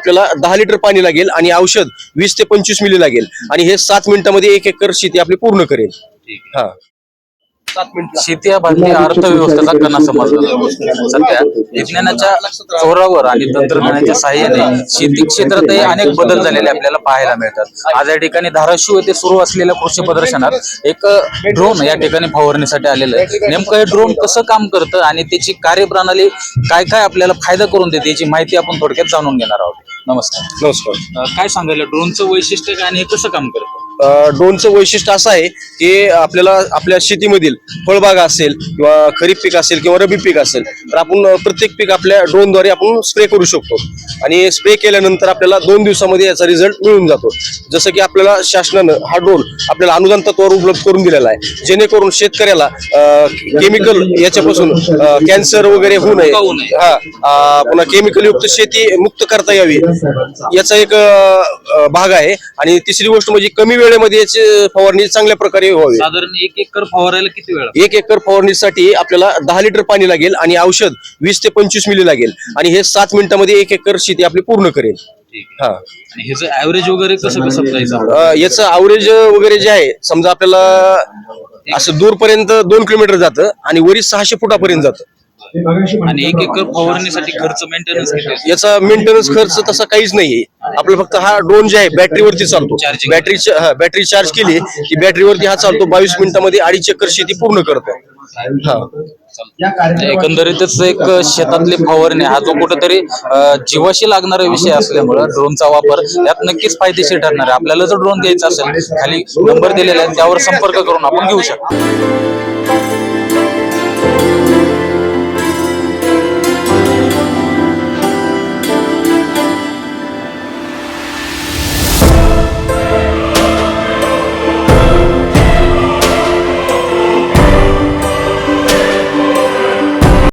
आपल्याला दहा लिटर पाणी लागेल आणि औषध वीस ते पंचवीस मिली लागेल. आणि हे सात मिनिटामध्ये एक एकर शेती आपली पूर्ण करेल. हा. सात मिनिट शेती हा भारतीय अर्थव्यवस्थेचा कणा समजला जातो. सध्या विज्ञानाच्या जोरावर आणि तंत्रज्ञानाच्या साहाय्याने शेती क्षेत्रातही अनेक बदल झालेले आपल्याला पाहायला मिळतात. आज या ठिकाणी धाराशिव येथे सुरू असलेल्या कृषी प्रदर्शनात एक ड्रोन या ठिकाणी फवारणीसाठी आलेलं आहे. नेमकं हे ड्रोन कसं काम करतं आणि त्याची कार्यप्रणाली काय काय आपल्याला फायदा करून देते याची माहिती आपण थोडक्यात जाणून घेणार आहोत. नमस्कार. नमस्कार. अं, काय सांगायला ड्रोनचं वैशिष्ट्य काय आणि हे कसं काम करतं? ड्रोनचं वैशिष्ट्य असं आहे की आपल्याला आपल्या शेतीमधील फळबागा असेल किंवा खरीप पीक असेल किंवा रबी पीक असेल तर आपण प्रत्येक पीक आपल्या ड्रोनद्वारे आपण स्प्रे करू शकतो. आणि स्प्रे केल्यानंतर आपल्याला दोन दिवसामध्ये याचा रिझल्ट मिळून जातो. जसं की आपल्याला शासनानं हा ड्रोन आपल्याला अनुदान तत्वावर उपलब्ध करून दिलेला आहे जेणेकरून शेतकऱ्याला केमिकल याच्यापासून कॅन्सर वगैरे होऊ नये. हा पुन्हा केमिकल युक्त शेती मुक्त करता यावी याचा एक भाग आहे. आणि तिसरी गोष्ट म्हणजे कमी वेळेमध्ये याची फवारणी चांगल्या प्रकारे व्हावी. साधारण एक एकर फवारायला किती वेळ एक एकर फवारणीसाठी आपल्याला दहा लिटर पाणी लागेल आणि औषध वीस ते पंचवीस मिली लागेल. आणि हे सात मिनिटामध्ये एक एकर शेती आपली पूर्ण करेल. हा. आणि ह्याचं ऍव्हरेज वगैरे कसं कसं जायचं अ, याचं वगैरे जे आहे समजा आपल्याला असं दूरपर्यंत दोन किलोमीटर जातं आणि वरी सहाशे फुटापर्यंत जातं. आणि एक एकर फवारणीसाठी खर्च मेंटेनन्स किती? याचा मेंटेनन्स खर्च तसा काहीच नाहीये. आपलं फक्त हा ड्रोन जे आहे बॅटरीवरती चालतो. बॅटरी बॅटरी चार्ज केली की बॅटरीवरती हा चालतो. बावीस मिनिटामध्ये अडीच एकर शेती पूर्ण करतो. हा. एकंदरीतच एक शेतातली फवारणी हा जो कुठेतरी जीवाशी लागणारा विषय असल्यामुळं ड्रोनचा वापर यात नक्कीच फायदेशीर ठरणार आहे. आपल्याला जर ड्रोन घ्यायचा असेल खाली नंबर दिलेला आहे त्यावर संपर्क करून आपण घेऊ शकतो.